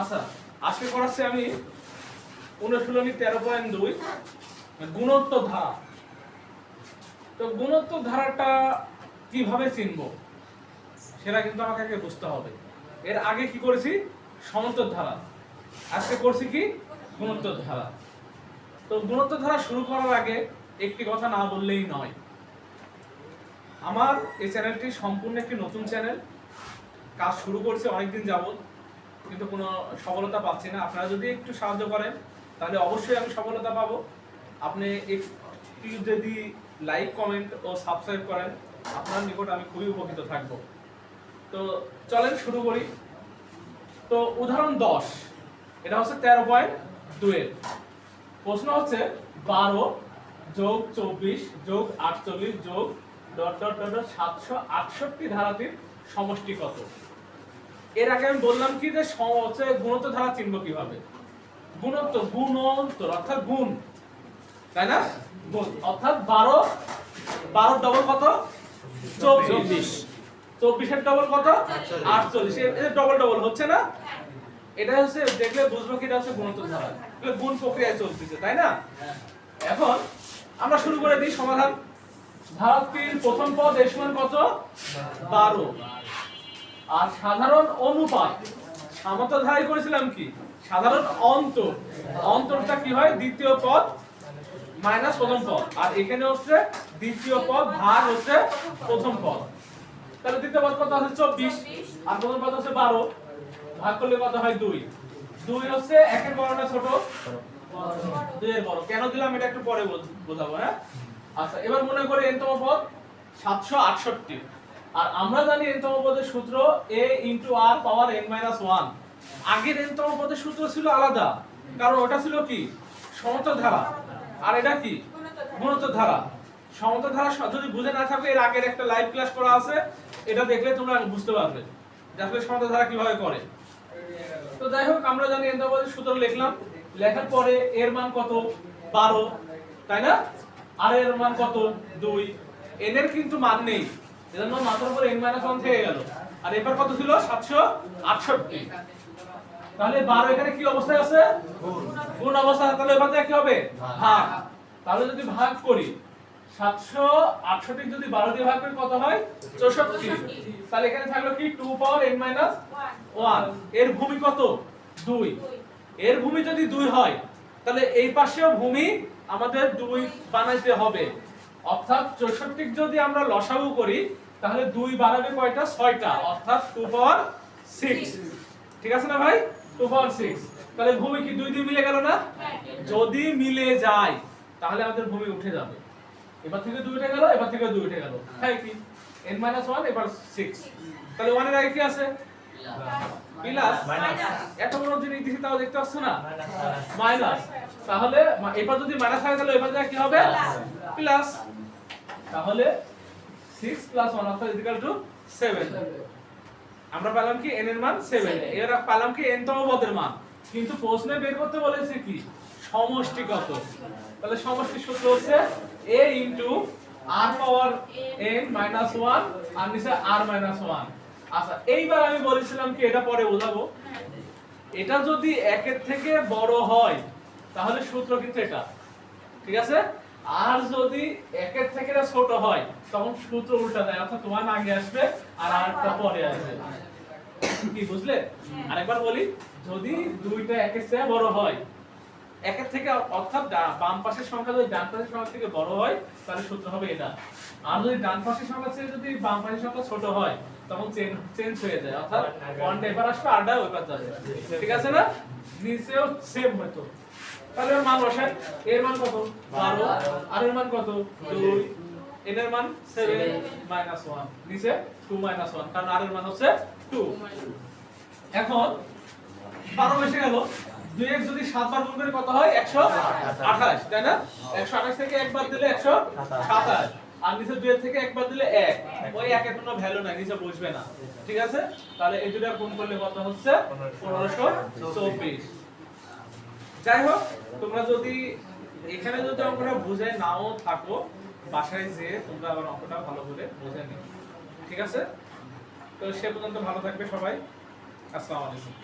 আচ্ছা আজকে করাচ্ছি আমি অনুশীলনী তেরো পয়েন্ট দুই, গুণোত্তর ধারা। তো গুণোত্তর ধারাটা কীভাবে চিনব? সেটা কিন্তু আমাকে আগে বুঝতে হবে। এর আগে কি করেছি? সমান্তর ধারা। আজকে করছি কি? গুণোত্তর ধারা। তো গুণোত্তর ধারা শুরু করার আগে একটি কথা না বললেই নয়। আমার এই চ্যানেলটি সম্পূর্ণ একটি নতুন চ্যানেল। কাজ শুরু করছে অনেকদিন যাবত কিন্তু কোনো সফলতা পাচ্ছি না। আপনারা যদি একটু সাহায্য করেন, তাহলে অবশ্যই আমি সফলতা পাবো। আপনি একটু যদি লাইক কমেন্ট ও সাবস্ক্রাইব করেন, আপনার নিকট আমি খুবই উপকৃত থাকব। তো চলেন শুরু করি। তো উদাহরণ দশ। এটা হচ্ছে তেরো পয়েন্ট দুয়ের প্রশ্ন হচ্ছে বারো যোগ চব্বিশ যোগ আটচল্লিশ যোগ ডট ডট ডট সাতশো আটষট্টি ধারাটির সমষ্টি কত? এর আগে আমি বললাম কি যে হচ্ছে গুণত্ব ধারা চিনব কীভাবে? গুণত্ব গুণন্তর অর্থাৎ গুণ। তাই না? গুণ। অর্থাৎ বারো বারো ডবল কত? চব্বিশ। চব্বিশের ডবল কত? আটচল্লিশ। ডবল ডবল হচ্ছে না? এটা হচ্ছে দেখলে বুঝব কি এটা হচ্ছে গুণত্ব ধারা। গুণ প্রক্রিয়ায় চলতেছে তাই না? এখন আমরা শুরু করে দিই সমাধান। ধারাটির প্রথম পদ এর সমান কত বারো। আর সাধারণ অনুপাত সামন্ত ধারায় করেছিলাম কি? সাধারণ অন্তর। অন্তরটা কি হয়? দ্বিতীয় পদ মাইনাস প্রথম পদ। আর এখানে হচ্ছে দ্বিতীয় পদ ভাগ হচ্ছে প্রথম পদ। তাহলে দ্বিতীয় পদ কত আছে? চব্বিশ। আর প্রথম পদ হচ্ছে বারো। ভাগ করলে কত হয়? দুই। দুই হচ্ছে একের বড় না ছোট? দুইয়ের বড়। কেন দিলাম? এটা একটু পরে বোঝ- বোঝাবো হ্যাঁ? আচ্ছা এবার মনে করি এনতম পদ, সাতশো আটষট্টি। আর আমরা জানি এনতম পদের সূত্র a into R power n minus one আগের এনতম পদের সূত্র ছিল আলাদা, কারণ ওটা ছিল কি? সমতল ধারা। আর এটা কি? গুণোত্তর ধারা। সমতল ধারা যদি বুঝে না থাকে, এর আগের একটা লাইভ ক্লাস করা আছে, এটা দেখলে তোমরা বুঝতে পারবে যে আসলে সমতল ধারা কীভাবে করে। তো যাই হোক, আমরা জানি এন পদের সূত্র লিখলাম। লেখার পরে এর মান কত? বারো, তাই না? আর এর মান কত? দুই। এন এর কিন্তু মান নেই। এজন্য মাথার উপর মাইনাস ওয়ান থেকে গেল। আর এবার কত ছিল? সাতশো আটষট্টি। তাহলে বারো এখানে কি অবস্থায় আছে? কোন অবস্থা তাহলে এবার কি হবে? ভাগ। তাহলে যদি ভাগ করি সাতশো আটষট্টি যদি বারো দিয়ে ভাগ করি কত হয়? চৌষট্টি। তাহলে এখানে থাকল কি? টু পাওয়ার এন মাইনাস ওয়ানের ভূমি কত? দুই। এর ভূমি যদি দুই হয় তাহলে এই পাশেও ভূমি আমাদের দুই বানাইতে হবে। অর্থাৎ চৌষট্টি যদি আমরা লসাগু করি, তাহলে দুই বাড়াবে কয়টা? ছয়টা। অর্থাৎ টু পাওয়ার সিক্স। ঠিক আছে না ভাই? Two power six. তাহলে ভূমি কি দুই দুই মিলে গেল না? যদি মিলে যায়, তাহলে আমাদের ভূমি উঠে যাবে। এবার থেকে দুই উঠে গেল, এবার থেকে দুই উঠে গেল। তাই কি? n মাইনাস ওয়ান এবার সিক্স তাহলে ওয়ানের আগে কি আছে? প্লাস এত বড় জিনিস দিছি তাও দেখতে পাচ্ছ না? মাইনাস তাহলে এবার যদি মাইনাস হয় তাহলে এবার কি হবে? প্লাস তাহলে 6 প্লাস 1 অর্থাৎ ইকুয়াল টু 7 আমরা পেলাম কি? n এর মান 7 এর পেলাম কি? n তম পদের মান। কিন্তু প্রশ্নে বের করতে বলেছে কি? সমষ্টি কত তাহলে সমষ্টি সূত্র হচ্ছে a into r power n minus 1 আর নিচে r মাইনাস 1 আচ্ছা এইবার আমি বলেছিলাম কি এটা পরে বোঝাবো। এটা যদি একের থেকে বড় হয় তাহলে সূত্র কিন্তু এটা। ঠিক আছে? আর যদি একের থেকে ছোট হয় তখন সূত্র উল্টা দেয় অর্থাৎ তোমার আগে আসবে আর আরেকটা পরে আসবে। কি বুঝলে? আরেকবার বলি যদি দুইটা একের চেয়ে বড় হয় একের থেকে অর্থাৎ বাম পাশের সংখ্যা যদি ডান পাশের সংখ্যা থেকে বড় হয় তাহলে সূত্র হবে এটা। আর যদি ডান পাশের সংখ্যা চেয়ে যদি বাম পাশের সংখ্যা ছোট হয় তখন চেঞ্জ চেঞ্জ হয়ে যায়। অর্থাৎ ওয়ানটা এবার আসবে আরটা ওইবার যাবে। ঠিক আছে না? নিচেও সেম হতো তাহলে এর মান বসাই। এর মান কত? 12 আর এর মান কত? 2 এর এর মান 7 মাইনাস 1 নিচে 2 মাইনাস 1 কারণ আর এর মান হচ্ছে 2 এখন 12 বসে গেল। 2x যদি 7 বার গুণ করে কত হয়? 128 তাই না? 128 থেকে একবার দিলে 127 আর নিচে 2 এর থেকে একবার দিলে 1 ওই 1 এর কোনো ভ্যালু নাই, নিচে বসবে না। ঠিক আছে? তাহলে এই দুটো গুণ করলে কত হচ্ছে? 1524 যাই হোক, তোমরা যদি এখানে যদি অঙ্কটা বুঝে নাও থাকো, বাসায় যে তোমরা আবার অঙ্কটা ভালো করে বুঝে নিও। ঠিক আছে? তো সে পর্যন্ত ভালো থাকবে সবাই। আসসালামু আলাইকুম।